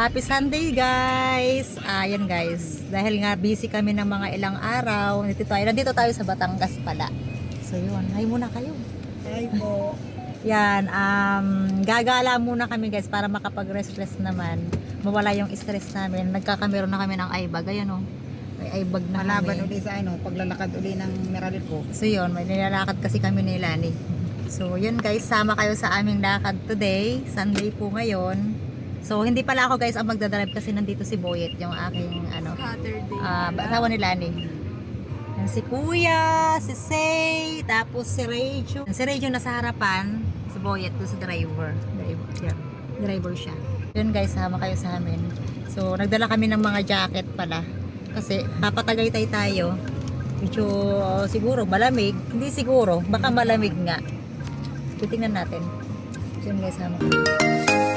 Happy Sunday guys! Ayan guys, dahil nga busy kami ng mga ilang araw, nandito tayo, nandito tayo sa Batangas pala. So yun, hi muna kayo. Hi po. Yan, um, gagala muna kami guys para makapag-rest-rest naman. Mawala yung stress namin. Nagkakamero na kami ng eyebag. Ayan o. May eyebag na Malaban kami. uli sa ano, paglalakad uli ng Meralid po. So yun, may nilalakad kasi kami ni Lani. So yun guys, sama kayo sa aming lakad today. Sunday po ngayon. So hindi pala ako guys ang magdadrive kasi nandito si Boyet, yung aking ano, Saturday. ah asawa ni Lani. Yan si Kuya, si Say, tapos si Rachel. Si Rachel nasa harapan, si Boyet doon sa driver. Driver, yan. driver siya. Yun guys, sama kayo sa amin. So nagdala kami ng mga jacket pala. Kasi papatagaytay tayo. Medyo uh, siguro malamig. Hindi siguro, baka malamig nga. Titingnan natin. Yun guys, sama. Hi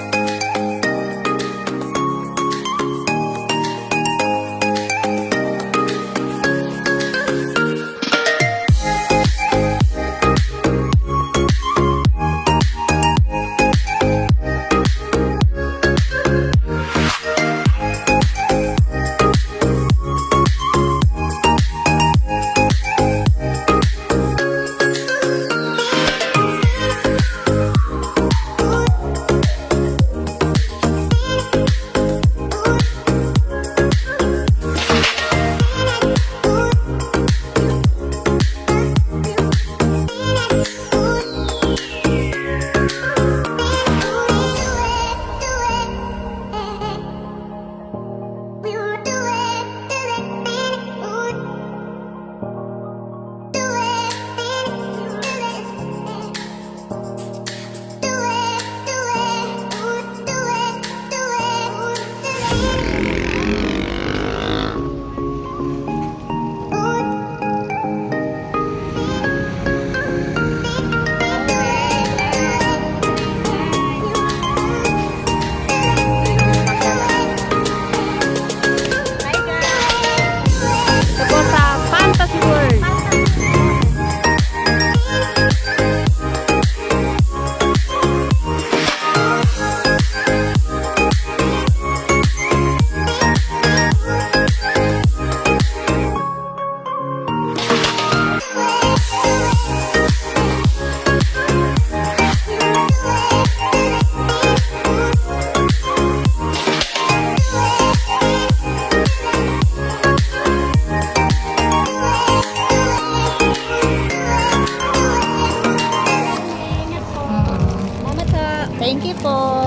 po.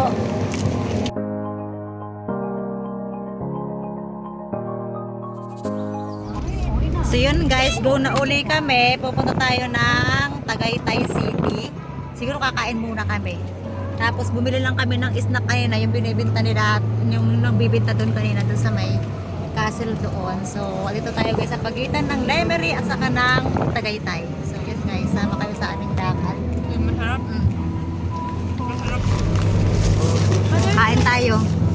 So yun guys, go na uli kami. Pupunta tayo ng Tagaytay City. Siguro kakain muna kami. Tapos bumili lang kami ng snack kanina, yung binibenta nila, yung nang doon kanina doon sa may castle doon. So dito tayo guys sa pagitan ng Lemery at saka ng Tagaytay. So yun guys, sama kayo sa aming lakad. Masarap. Mm. Kain tayo.